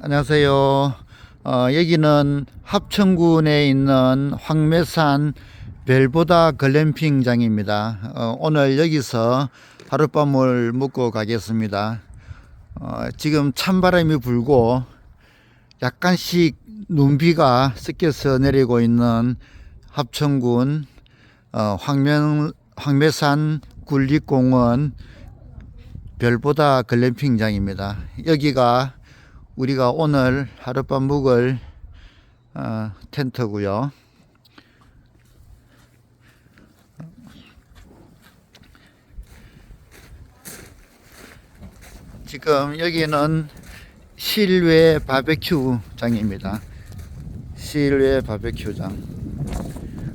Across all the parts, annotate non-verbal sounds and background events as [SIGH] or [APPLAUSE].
안녕하세요. 어, 여기는 합천군에 있는 황매산 벨보다 글램핑장입니다. 어, 오늘 여기서 하룻밤을 묵고 가겠습니다. 어, 지금 찬바람이 불고 약간씩 눈비가 섞여서 내리고 있는 합천군 어, 황면, 황매산 굴립공원 별보다 글램핑장입니다. 여기가 우리가 오늘 하룻밤 묵을 어, 텐트고요. 지금 여기는 실외 바베큐장입니다. 실외 바베큐장.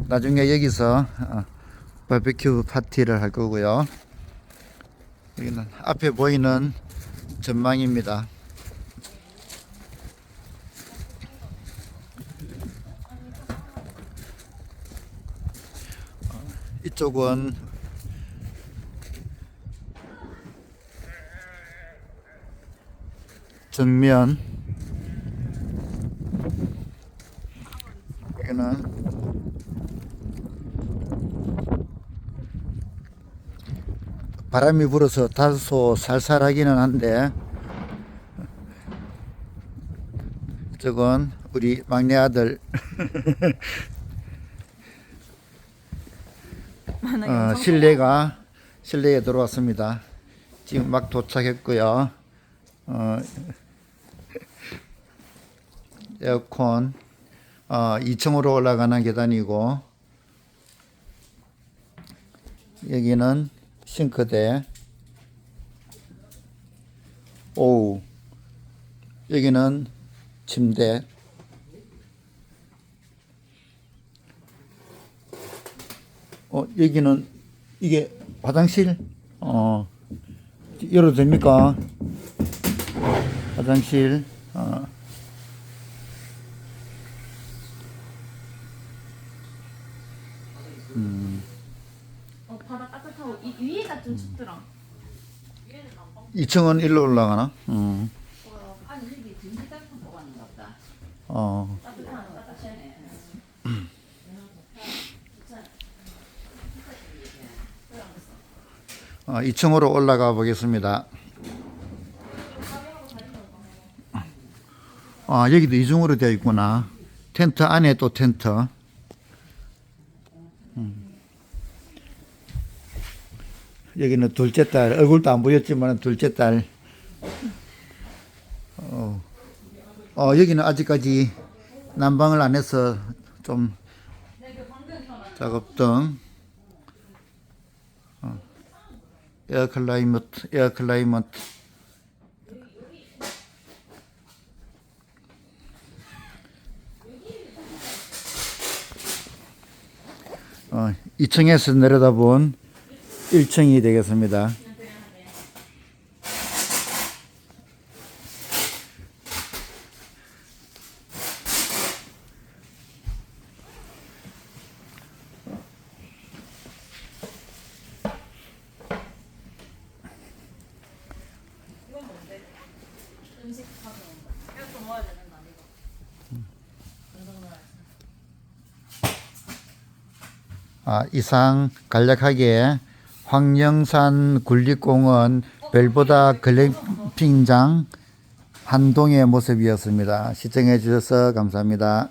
나중에 여기서 어, 바베큐 파티를 할 거고요. 여기는 앞에 보이는 전망입니다. 이쪽은 정면. 여기는 바람이 불어서 다소 살살하기는 한데 저건 우리 막내 아들 [LAUGHS] 어, 실내가 실내에 들어왔습니다. 지금 막 도착했고요. 어, [LAUGHS] 에어컨 어, 2층으로 올라가는 계단이고 여기는 싱크대 오 여기는 침대 어 여기는 이게 화장실 어 열어도 됩니까 화장실 어. 어 바다 따뜻하고 이 위에가 좀 춥더라. 2층은 일로 올라가나? 음. 어. 어, 2층으로 올라가 보겠습니다. 아, 여기도 이중으로 되어 있구나. 텐트 안에 또 텐트. 음. 여기는 둘째 딸, 얼굴도 안 보였지만 둘째 딸. 어, 어, 여기는 아직까지 난방을 안 해서 좀 작업 등. 에어 클라이머트, 에어 클라이머트. 어, 2층에서 내려다본 1층이 되겠습니다. 음식 가져온 거. 이것도 먹어야 되는 거 아니고. 아, 이상 간략하게 황령산 굴립공원 벨보다 글램핑장 한동의 모습이었습니다. 시청해 주셔서 감사합니다.